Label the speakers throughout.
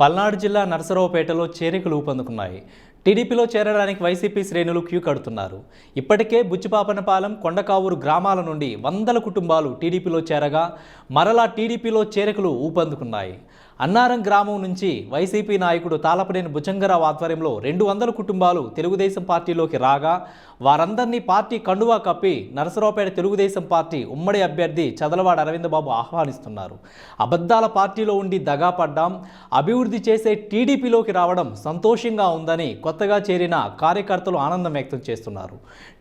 Speaker 1: పల్నాడు జిల్లా నరసరావుపేటలో చేరికలు ఊపందుకున్నాయి. టీడీపీలో చేరడానికి వైసీపీ శ్రేణులు క్యూ కడుతున్నారు. ఇప్పటికే బుచ్చిపాపనపాలెం కొండకావూరు గ్రామాల నుండి వందల కుటుంబాలు టీడీపీలో చేరగా మరలా టీడీపీలో చేరికలు ఊపందుకున్నాయి. అన్నారం గ్రామం నుంచి వైసీపీ నాయకుడు తాళపనేని భుజంగరావు ఆధ్వర్యంలో రెండు వందల కుటుంబాలు తెలుగుదేశం పార్టీలోకి రాగా వారందరినీ పార్టీ కండువా కప్పి నరసరావుపేట తెలుగుదేశం పార్టీ ఉమ్మడి అభ్యర్థి చదలవాడ అరవిందబాబు ఆహ్వానిస్తున్నారు. అబద్ధాల పార్టీలో ఉండి దగాపడ్డాం అభివృద్ధి చేసే టీడీపీలోకి రావడం సంతోషంగా ఉందని కొత్తగా చేరిన కార్యకర్తలు ఆనందం వ్యక్తం చేస్తున్నారు.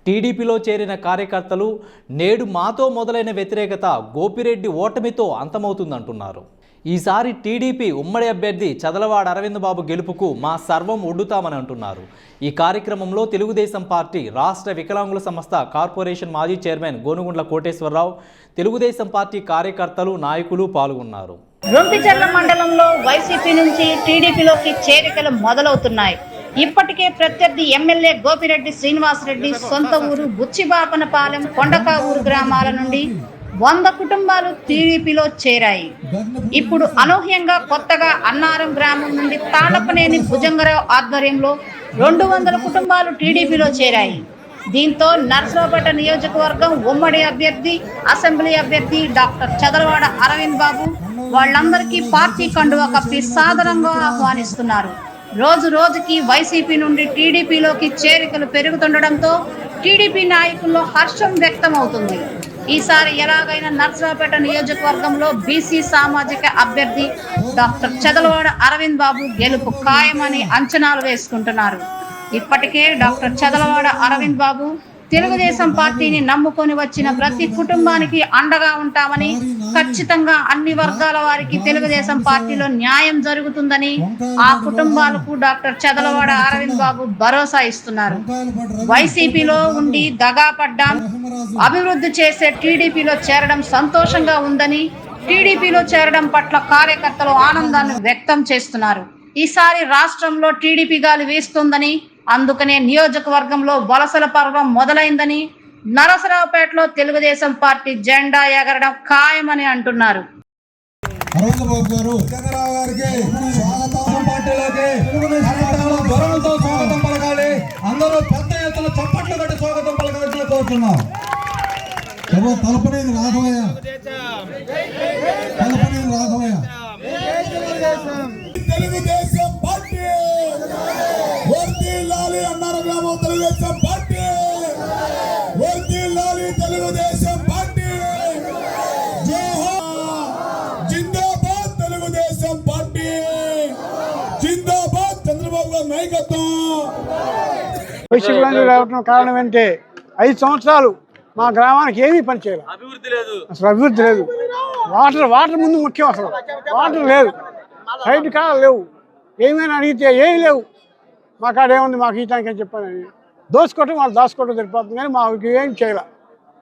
Speaker 1: టీడీపీలో చేరిన కార్యకర్తలు నేడు మాతో మొదలైన వ్యతిరేకత గోపిరెడ్డి ఓటమితో అంతమవుతుందంటున్నారు. ఈసారి టీడీపీ ఉమ్మడి అభ్యర్థి చదలవాడ అరవింద్ బాబు గెలుపుకు మా సర్వం ఒడ్డుతామని అంటున్నారు. ఈ కార్యక్రమంలో తెలుగుదేశం పార్టీ రాష్ట్ర వికలాంగుల సంస్థ కార్పొరేషన్ మాజీ చైర్మన్ గోనుగుండ్ల కోటేశ్వరరావు తెలుగుదేశం పార్టీ కార్యకర్తలు నాయకులు పాల్గొన్నారు.
Speaker 2: రొంపిచెర్ల మండలంలో వైసీపీ నుంచి టీడీపీలోకి చేరికలు మొదలవుతున్నాయి. ఇప్పటికే ప్రత్యర్థి ఎమ్మెల్యే గోపిరెడ్డి శ్రీనివాసరెడ్డి సొంత ఊరు బుచ్చిబాపనపాలెం కొండకావూరు గ్రామాల నుండి వంద కుటుంబాలు టీడీపీలో చేరాయి. ఇప్పుడు అనూహ్యంగా కొత్తగా అన్నారం గ్రామం నుండి తాళపనేని భుజంగరావు ఆధ్వర్యంలో రెండు వందల కుటుంబాలు టీడీపీలో చేరాయి. దీంతో నర్సరావుపేట నియోజకవర్గం ఉమ్మడి అభ్యర్థి అసెంబ్లీ అభ్యర్థి డాక్టర్ చదలవాడ అరవింద్ బాబు వాళ్ళందరికీ పార్టీ కండువా కప్పి సాదరంగా ఆహ్వానిస్తున్నారు. రోజు రోజుకి వైసీపీ నుండి టీడీపీలోకి చేరికలు పెరుగుతుండడంతో టీడీపీ నాయకుల్లో హర్షం వ్యక్తమవుతుంది. ఈసారి ఎలాగైనా నర్సరావుపేట నియోజకవర్గంలో బీసీ సామాజిక అభ్యర్థి డాక్టర్ చదలవాడ అరవింద్ బాబు గెలుపు ఖాయమని అంచనాలు వేసుకుంటున్నారు. ఇప్పటికే డాక్టర్ చదలవాడ అరవింద్ బాబు తెలుగుదేశం పార్టీని నమ్ముకొని వచ్చిన ప్రతి కుటుంబానికి అండగా ఉంటామని ఖచ్చితంగా అన్ని వర్గాల వారికి తెలుగుదేశం పార్టీలో న్యాయం జరుగుతుందని ఆ కుటుంబాలకు డాక్టర్ చదలవాడ అరవింద్ బాబు భరోసా ఇస్తున్నారు. వైసీపీలో ఉండి దగా పడ్డాం. అభివృద్ధి చేసే టీడీపీలో చేరడం సంతోషంగా ఉందని టీడీపీలో చేరడం పట్ల కార్యకర్తలు ఆనందాన్ని వ్యక్తం చేస్తున్నారు. ఈసారి రాష్ట్రంలో టీడీపీ గాలి వీస్తుందని అందుకనే నియోజకవర్గంలో వలసల పర్వం మొదలైందని నరసరావుపేటలో తెలుగుదేశం పార్టీ జెండా ఎగరడం ఖాయమని అంటున్నారు
Speaker 3: అందరూ పెద్ద ఎత్తున చప్పట్లు కట్టి స్వాగతం కోరుతున్నాం తలపనేది రాఘవయ్య తలపనేది రాఘవయ్య తెలుగుదేశం తెలుగుదేశం పార్టీ. జోహార్ జిందాబాద్ తెలుగుదేశం పార్టీ. జిందాబాద్ చంద్రబాబు గారి నాయకత్వం.
Speaker 4: వైసీపీ రావడం కారణం ఏంటంటే ఐదు సంవత్సరాలు మా గ్రామానికి ఏమీ పని చేయాలి అసలు అభివృద్ధి లేదు. వాటర్ వాటర్ ముందు ముఖ్యం అసలు. వాటర్ లేదు. సైడ్ కాడ లేవు. ఏమైనా అడిగితే ఏమీ లేవు. మా కాడ ఏముంది? మాకు ఇయటానికి అని చెప్పాను దోసుకోవటం వాళ్ళు దాచుకోవటం సరిపోతుంది కానీ మాకు ఏం చేయాలి.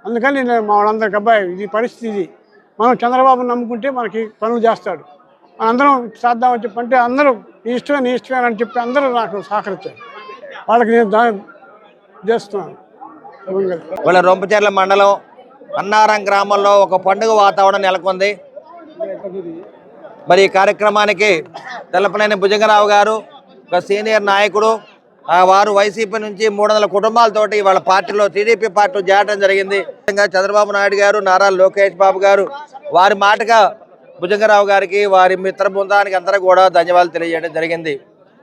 Speaker 4: అందుకని నేను మా వాళ్ళందరికి అబ్బాయి ఇది పరిస్థితి ఇది. మనం చంద్రబాబు నమ్ముకుంటే మనకి పనులు చేస్తాడు. అందరం చేద్దామని చెప్పంటే అందరూ నీ ఇష్టమే నీ ఇష్టమే అని చెప్పి అందరూ నాకు సహకరించారు. వాళ్ళకి నేను చేస్తున్నాను.
Speaker 5: వాళ్ళ రొంపచెర్ల మండలం అన్నారం గ్రామంలో ఒక పండుగ వాతావరణం నెలకొంది. మరి ఈ కార్యక్రమానికి తెల్లపనేని భుజంగరావు గారు ఒక సీనియర్ నాయకుడు వారు వైసీపీ నుంచి మూడు వందల కుటుంబాలతోటి వాళ్ళ పార్టీలో టీడీపీ పార్టీలో చేరడం జరిగింది. చంద్రబాబు నాయుడు గారు నారా లోకేష్ బాబు గారు వారి మాటగా భుజంగరావు గారికి వారి మిత్ర బృందానికి అందరూ కూడా ధన్యవాదాలు తెలియజేయడం జరిగింది.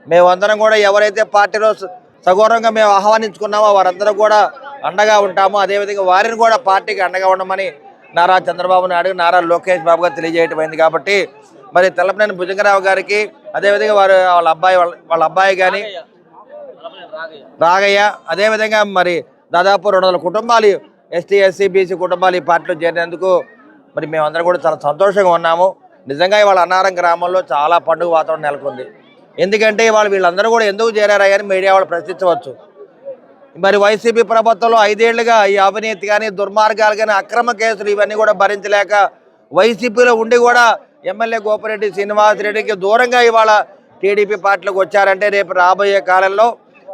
Speaker 5: మేమందరం కూడా ఎవరైతే పార్టీలో స- సగౌరవంగా మేము ఆహ్వానించుకున్నామో వారందరూ కూడా అండగా ఉంటాము. అదేవిధంగా వారిని కూడా పార్టీకి అండగా ఉండమని నారా చంద్రబాబు నాయుడు నారా లోకేష్ బాబు గారు తెలియజేయటమైంది కాబట్టి మరి తెల్లపనేని భుజంగరావు గారికి అదేవిధంగా వారు వాళ్ళ అబ్బాయి వాళ్ళ వాళ్ళ అబ్బాయి కానీ రాగయ్య. అదేవిధంగా మరి దాదాపు రెండు వందల కుటుంబాలు ఎస్టీ ఎస్సీ బీసీ కుటుంబాలు ఈ పార్టీలో చేరినందుకు మరి మేమందరం కూడా చాలా సంతోషంగా ఉన్నాము. నిజంగా ఇవాళ అన్నారం గ్రామంలో చాలా పండుగ వాతావరణం నెలకొంది. ఎందుకంటే ఇవాళ వీళ్ళందరూ కూడా ఎందుకు చేరారని మీడియా వాళ్ళు ప్రశ్నించవచ్చు. మరి వైసీపీ ప్రభుత్వంలో ఐదేళ్ళుగా ఈ అవినీతి కానీ దుర్మార్గాలు కానీ అక్రమ కేసులు ఇవన్నీ కూడా భరించలేక వైసీపీలో ఉండి కూడా ఎమ్మెల్యే గోపిరెడ్డి శ్రీనివాసరెడ్డికి దూరంగా ఇవాళ టీడీపీ పార్టీలకు వచ్చారంటే రేపు రాబోయే కాలంలో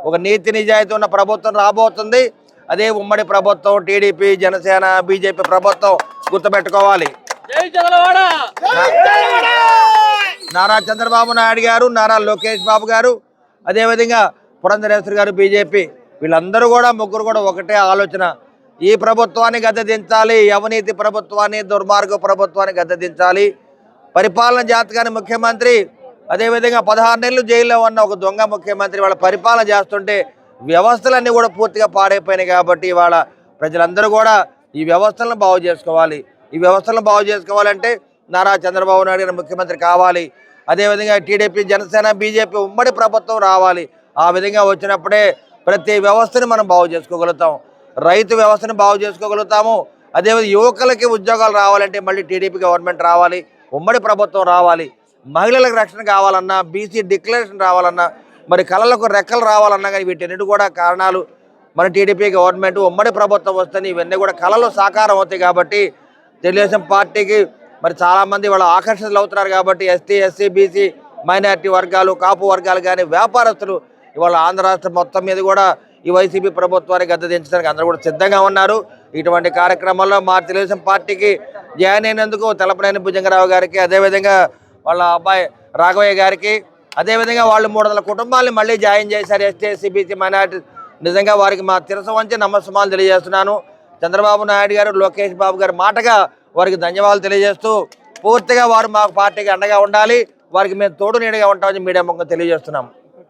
Speaker 5: ఒక నీతి నిజాయితీ ఉన్న ప్రభుత్వం రాబోతుంది. అదే ఉమ్మడి ప్రభుత్వం టీడీపీ జనసేన బీజేపీ ప్రభుత్వం గుర్తుపెట్టుకోవాలి. నారా చంద్రబాబు నాయుడు గారు నారా లోకేష్ బాబు గారు అదేవిధంగా పురంధరేశ్వరి గారు బీజేపీ వీళ్ళందరూ కూడా ముగ్గురు కూడా ఒకటే ఆలోచన. ఈ ప్రభుత్వాన్ని గద్దెదించాలి ఈ అవినీతి ప్రభుత్వాన్ని దుర్మార్గ ప్రభుత్వాన్ని గద్దెదించాలి. పరిపాలన జాతకాన్ని ముఖ్యమంత్రి అదేవిధంగా పదహారు నెలలు జైల్లో ఉన్న ఒక దొంగ ముఖ్యమంత్రి వాళ్ళ పరిపాలన చేస్తుంటే వ్యవస్థలన్నీ కూడా పూర్తిగా పాడైపోయినాయి కాబట్టి ఇవాళ ప్రజలందరూ కూడా ఈ వ్యవస్థలను బాగు చేసుకోవాలి. ఈ వ్యవస్థలను బాగు చేసుకోవాలంటే నారా చంద్రబాబు నాయుడు గారు ముఖ్యమంత్రి కావాలి. అదేవిధంగా టీడీపీ జనసేన బీజేపీ ఉమ్మడి ప్రభుత్వం రావాలి. ఆ విధంగా వచ్చినప్పుడే ప్రతి వ్యవస్థని మనం బాగు చేసుకోగలుగుతాం. రైతు వ్యవస్థను బాగు చేసుకోగలుగుతాము. అదేవిధంగా యువకులకి ఉద్యోగాలు రావాలంటే మళ్ళీ టీడీపీ గవర్నమెంట్ రావాలి. ఉమ్మడి ప్రభుత్వం రావాలి. మహిళలకు రక్షణ కావాలన్నా బీసీ డిక్లరేషన్ రావాలన్నా మరి కళలకు రెక్కలు రావాలన్నా కానీ వీటన్నిటి కూడా కారణాలు మన టీడీపీ గవర్నమెంట్ ఉమ్మడి ప్రభుత్వం వస్తే ఇవన్నీ కూడా కళలు సాకారం అవుతాయి కాబట్టి తెలుగుదేశం పార్టీకి మరి చాలామంది వాళ్ళు ఆకర్షితులు అవుతున్నారు కాబట్టి ఎస్టీ ఎస్సీ బీసీ మైనారిటీ వర్గాలు కాపు వర్గాలు కానీ వ్యాపారస్తులు ఇవాళ ఆంధ్ర రాష్ట్రం మొత్తం మీద కూడా ఈ వైసీపీ ప్రభుత్వాన్ని గద్ద దించడానికి అందరూ కూడా సిద్ధంగా ఉన్నారు. ఇటువంటి కార్యక్రమాల్లో మా తెలుగుదేశం పార్టీకి జాయిన్ అయినందుకు తెలపనేని భుజంగరావు గారికి అదేవిధంగా వాళ్ళ అబ్బాయి రాఘవయ్య గారికి. అదేవిధంగా వాళ్ళు మూడు వందల కుటుంబాలను మళ్ళీ జాయిన్ చేశారు ఎస్టీ బీసీ మైనార్టీ. నిజంగా వారికి మా తిరస వంచి నమస్సమాలు తెలియజేస్తున్నాను. చంద్రబాబు నాయుడు గారు లోకేష్ బాబు గారు మాటగా వారికి ధన్యవాదాలు తెలియజేస్తూ పూర్తిగా వారు మా పార్టీకి అండగా ఉండాలి వారికి మేము తోడు నీడగా ఉంటామని మీడియా ముఖం తెలియజేస్తున్నాం.